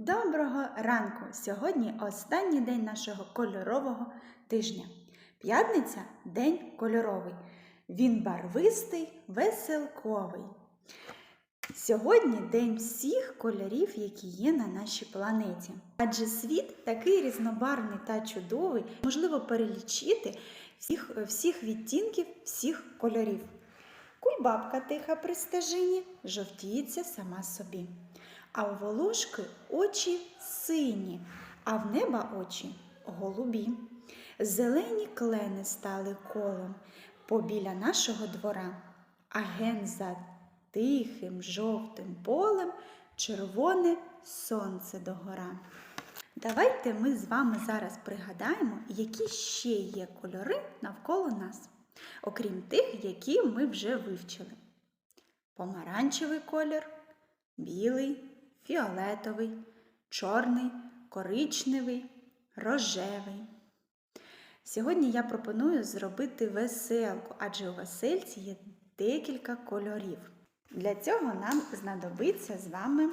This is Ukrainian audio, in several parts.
Доброго ранку! Сьогодні останній день нашого кольорового тижня. П'ятниця день кольоровий. Він барвистий, веселковий. Сьогодні день всіх кольорів, які є на нашій планеті. Адже світ такий різнобарвний та чудовий, можливо перелічити всіх, всіх відтінків, всіх кольорів. Кульбабка тиха при стежині жовтіється сама собі. А у волошки очі сині, а в неба очі голубі. Зелені клени стали колом побіля нашого двора, а ген за тихим жовтим полем червоне сонце догора. Давайте ми з вами зараз пригадаємо, які ще є кольори навколо нас, окрім тих, які ми вже вивчили. Помаранчевий колір, білий, фіолетовий, чорний, коричневий, рожевий. Сьогодні я пропоную зробити веселку, адже у весельці є декілька кольорів. Для цього нам знадобиться з вами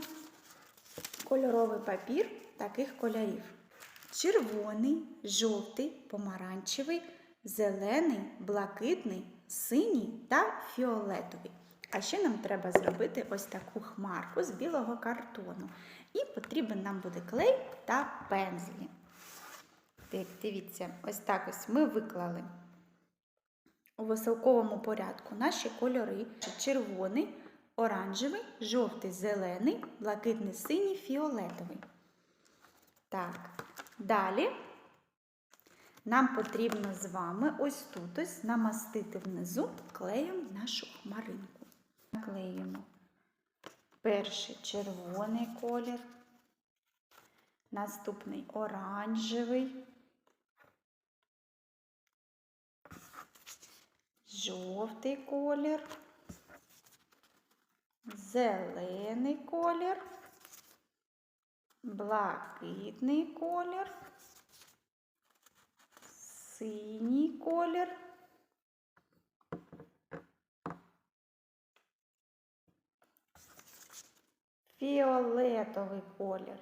кольоровий папір таких кольорів: червоний, жовтий, помаранчевий, зелений, блакитний, синій та фіолетовий. А ще нам треба зробити ось таку хмарку з білого картону. І потрібен нам буде клей та пензлі. Так, дивіться, ось так ось ми виклали у веселковому порядку наші кольори: червоний, оранжевий, жовтий, зелений, блакитний, синій, фіолетовий. Так, далі нам потрібно з вами ось тут ось намастити внизу клеєм нашу хмаринку. Наклеюємо перший червоний колір, наступний оранжевий, жовтий колір, зелений колір, блакитний колір, синій колір. Фіолетовий колір.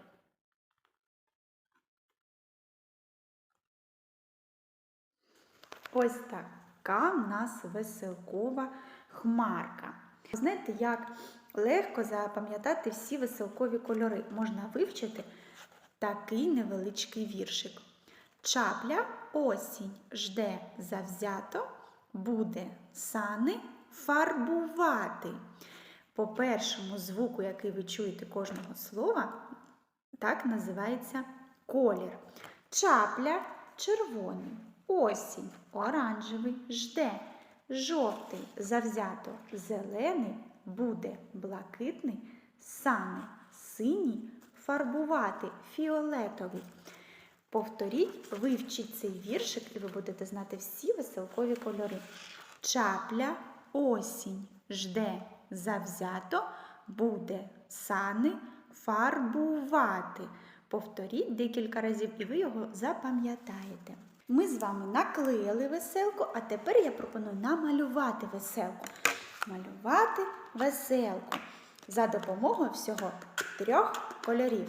Ось така в нас веселкова хмарка. Знаєте, як легко запам'ятати всі веселкові кольори. Можна вивчити такий невеличкий віршик. Чапля осінь жде завзято, буде сани фарбувати. По першому звуку, який ви чуєте кожного слова, так називається колір. Чапля червоний, осінь, оранжевий, жде, жовтий, завзято, зелений, буде блакитний, сани, синій, фарбувати, фіолетовий. Повторіть, вивчіть цей віршик, і ви будете знати всі веселкові кольори. Чапля, осінь, жде завзято буде сани фарбувати. Повторіть декілька разів, і ви його запам'ятаєте. Ми з вами наклеїли веселку, а тепер я пропоную намалювати веселку. Малювати веселку за допомогою всього трьох кольорів.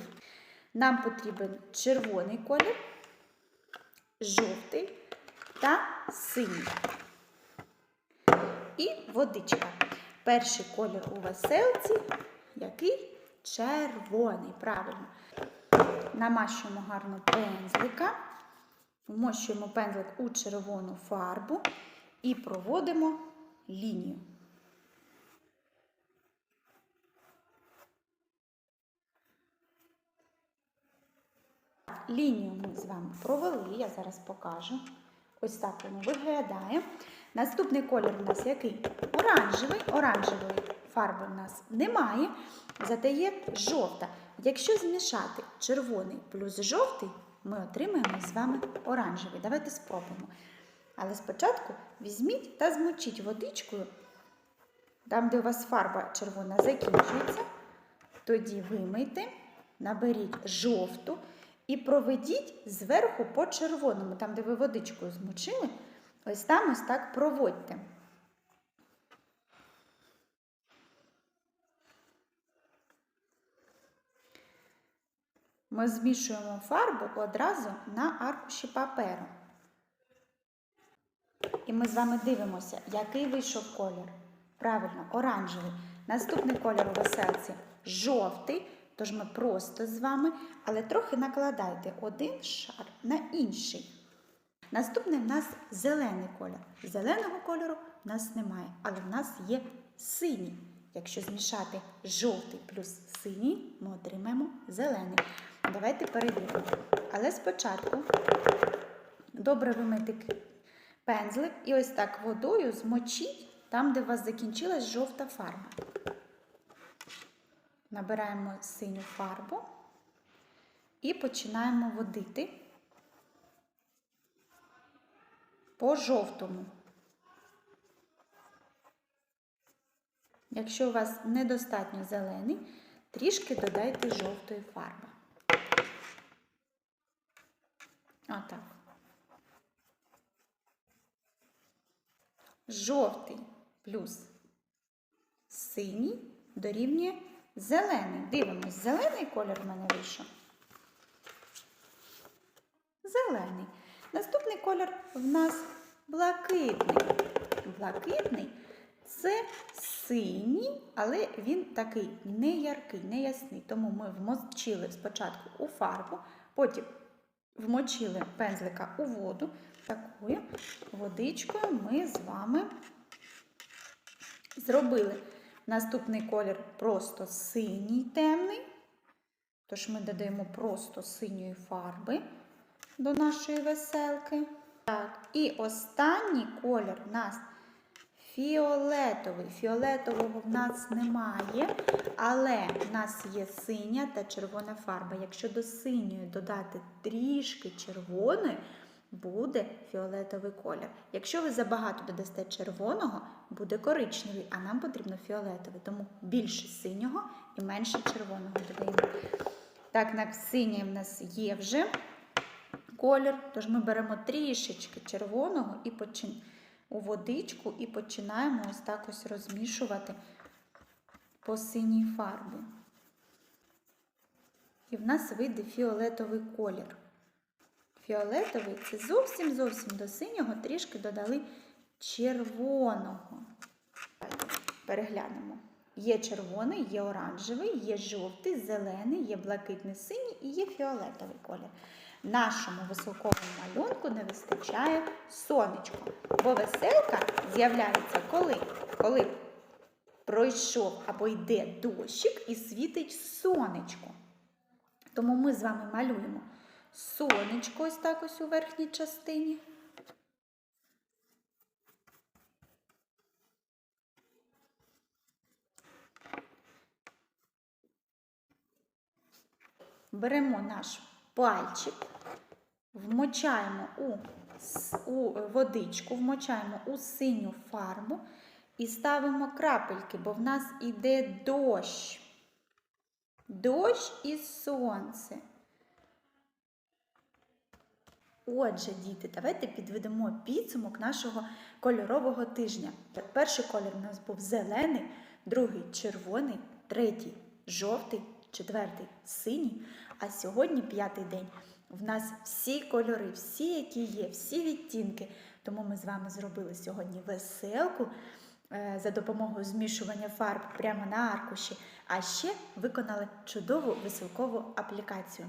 Нам потрібен червоний колір, жовтий та синій. І водичка. Перший колір у веселці, який червоний. Правильно. Намащуємо гарно пензлика, вмощуємо пензлик у червону фарбу і проводимо лінію. Лінію ми з вами провели, я зараз покажу. Ось так воно виглядає. Наступний колір у нас який? Оранжевий. Оранжевої фарби у нас немає, зате є жовта. Якщо змішати червоний плюс жовтий, ми отримаємо з вами оранжевий. Давайте спробуємо. Але спочатку візьміть та змочіть водичкою, там, де у вас фарба червона закінчується, тоді вимийте, наберіть жовту. І проведіть зверху по червоному, там, де ви водичкою змочили, ось там ось так проводьте. ми змішуємо фарбу одразу на аркуші паперу. І ми з вами дивимося, який вийшов колір. Правильно, оранжевий. Наступний колір у веселці жовтий. Тож ми просто з вами, але трохи накладайте один шар на інший. Наступний в нас зелений колір. Зеленого кольору в нас немає, але в нас є синій. Якщо змішати жовтий плюс синій, ми отримаємо зелений. Давайте перевіримо. Але спочатку добре вимити пензлик і ось так водою змочіть там, де у вас закінчилась жовта фарба. Набираємо синю фарбу і починаємо водити по жовтому. Якщо у вас недостатньо зелений, трішки додайте жовтої фарби. Отак. Жовтий плюс синій дорівнює зелений. Дивимось, зелений колір в мене вийшов. Зелений. Колір в нас блакитний. Блакитний це синій, але він такий не яркий, не ясний. Тому ми вмочили спочатку у фарбу, потім вмочили пензлика у воду. Такою водичкою ми з вами зробили. Наступний колір просто синій темний. Тож ми додаємо просто синьої фарби до нашої веселки. Так, і останній колір у нас фіолетовий. Фіолетового в нас немає, але в нас є синя та червона фарба. Якщо до синьої додати трішки червоної, буде фіолетовий колір. Якщо ви забагато додасте червоного, буде коричневий, а нам потрібно фіолетовий. Тому більше синього і менше червоного додаємо. Так, синій в нас є вже колір, тож ми беремо трішечки червоного і почин... у водичку і починаємо ось так ось розмішувати по синій фарбі. І в нас вийде фіолетовий колір. Фіолетовий це зовсім зовсім до синього трішки додали червоного. Переглянемо. Є червоний, є оранжевий, є жовтий, зелений, є блакитний синій і є фіолетовий колір. Нашому високовому малюнку не вистачає сонечко, бо веселка з'являється коли? Коли пройшов або йде дощик і світить сонечко. Тому ми з вами малюємо сонечко ось так ось у верхній частині. Беремо наш пальчик, вмочаємо у, у водичку, вмочаємо у синю фарбу і ставимо крапельки, бо в нас іде дощ. Дощ і сонце. Отже, діти, давайте підведемо підсумок нашого кольорового тижня. Перший колір у нас був зелений, другий червоний, третій жовтий, четвертий синій. А сьогодні п'ятий день. В нас всі кольори, всі, які є, всі відтінки. Тому ми з вами зробили сьогодні веселку е, за допомогою змішування фарб прямо на аркуші, а ще виконали чудову веселкову аплікацію.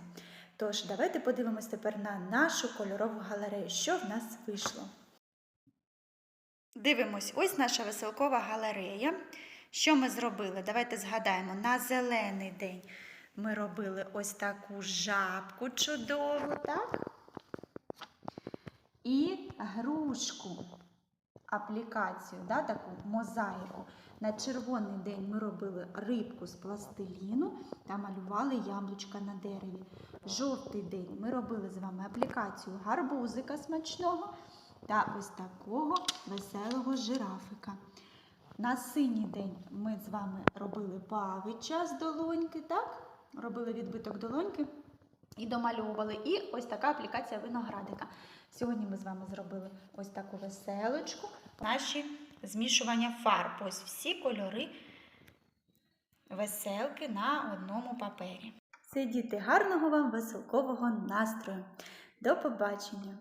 Тож, давайте подивимось тепер на нашу кольорову галерею, що в нас вийшло. Дивимось, ось наша веселкова галерея. Що ми зробили? Давайте згадаємо, на зелений день ми робили ось таку жабку чудову, так? І грушку, аплікацію, да, таку мозаїку. На червоний день ми робили рибку з пластиліну та малювали яблучка на дереві. Жовтий день ми робили з вами аплікацію гарбузика смачного та ось такого веселого жирафика. На синій день ми з вами робили павича з долоньки, так? Робили відбиток долоньки і домальовували. І ось така аплікація виноградика. Сьогодні ми з вами зробили ось таку веселочку. Наші змішування фарб. Ось всі кольори веселки на одному папері. Все, діти, гарного вам веселкового настрою. До побачення!